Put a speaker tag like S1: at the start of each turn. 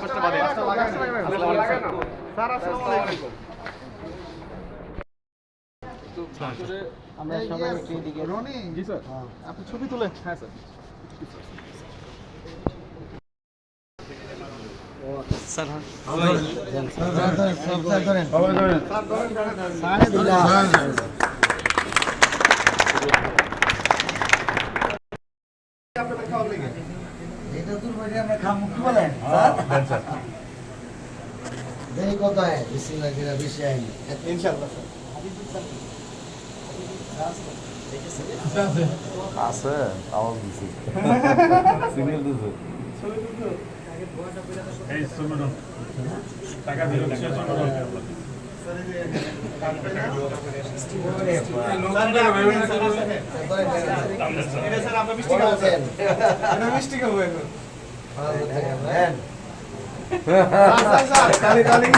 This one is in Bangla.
S1: পাঁচটা বাদে।
S2: স্যার আসসালামু আলাইকুম।
S3: আমরা সবাই একটু এদিকে
S2: রনি
S1: জি স্যার।
S2: আপনি ছবি তুলে
S1: হ্যাঁ স্যার।
S2: আপনাদের খাওয়ার লেগে
S3: এটা দূর করে আমরা খামু কি বলেন? দেই কত হয় বিসমিল্লাহ করে বেশি আইনি।
S2: ইনশাআল্লাহ
S4: আছে আওয়াজ দিছি। সিগন্যাল দিছে।
S2: এটা স্যার আমরা মিষ্টি খাব এটা মিষ্টি খাব এখন
S3: হ্যাঁ
S2: কালি কালি।